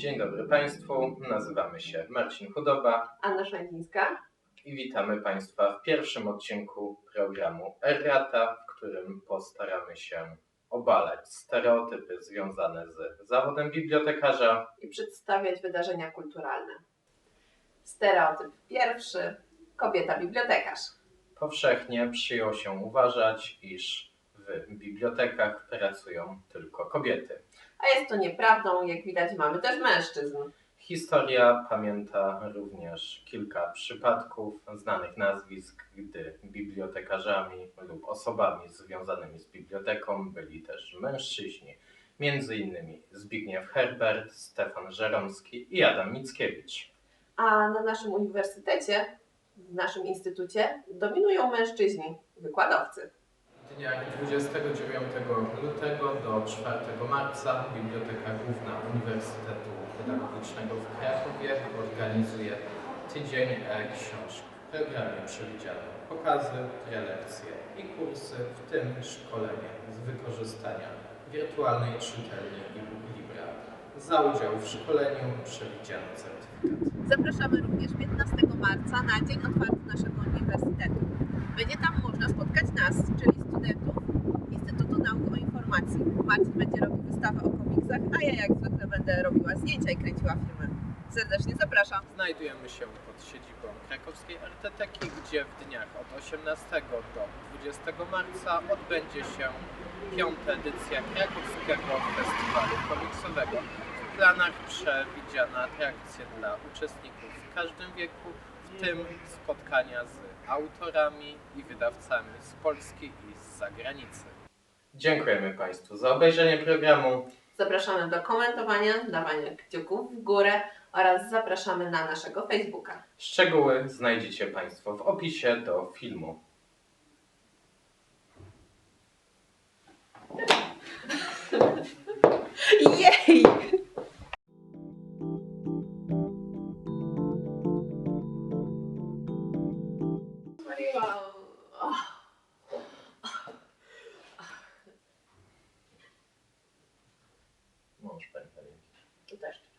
Dzień dobry Państwu, nazywamy się Marcin Chudoba Anna Szajnińska. i witamy Państwa w pierwszym odcinku programu Errata, w którym postaramy się obalać stereotypy związane z zawodem bibliotekarza. i przedstawiać wydarzenia kulturalne. Stereotyp pierwszy. Kobieta bibliotekarz. Powszechnie przyjął się uważać, iż w bibliotekach pracują tylko kobiety. A jest to nieprawdą, jak widać mamy też mężczyzn. Historia pamięta również kilka przypadków znanych nazwisk, gdy bibliotekarzami lub osobami związanymi z biblioteką byli też mężczyźni, m.in. Zbigniew Herbert, Stefan Żeromski i Adam Mickiewicz. A na naszym uniwersytecie, w naszym instytucie dominują mężczyźni, wykładowcy. Dniach 29 lutego do 4 marca Biblioteka Główna Uniwersytetu Pedagogicznego w Krakowie organizuje Tydzień E-Książki. W programie przewidziano pokazy, prelekcje i kursy, w tym szkolenie z wykorzystania wirtualnej czytelni i Libra. Za udział w szkoleniu przewidziano certyfikat. Zapraszamy również 15 marca na Dzień Otwarty naszego uniwersytetu. Będzie tam można spotkać nas, czyli Będzie robił wystawę o komiksach, a ja jak zwykle będę robiła zdjęcia i kręciła filmy. Serdecznie zapraszam. Znajdujemy się pod siedzibą krakowskiej Arteteki, gdzie w dniach od 18 do 20 marca odbędzie się piąta edycja krakowskiego festiwalu komiksowego. W planach przewidziana atrakcje dla uczestników w każdym wieku, w tym spotkania z autorami i wydawcami z Polski i z zagranicy. Dziękujemy Państwu za obejrzenie programu. Zapraszamy do komentowania, dawania kciuków w górę oraz zapraszamy na naszego Facebooka. Szczegóły znajdziecie Państwo w opisie do filmu. Тоже переходить. Тутешки.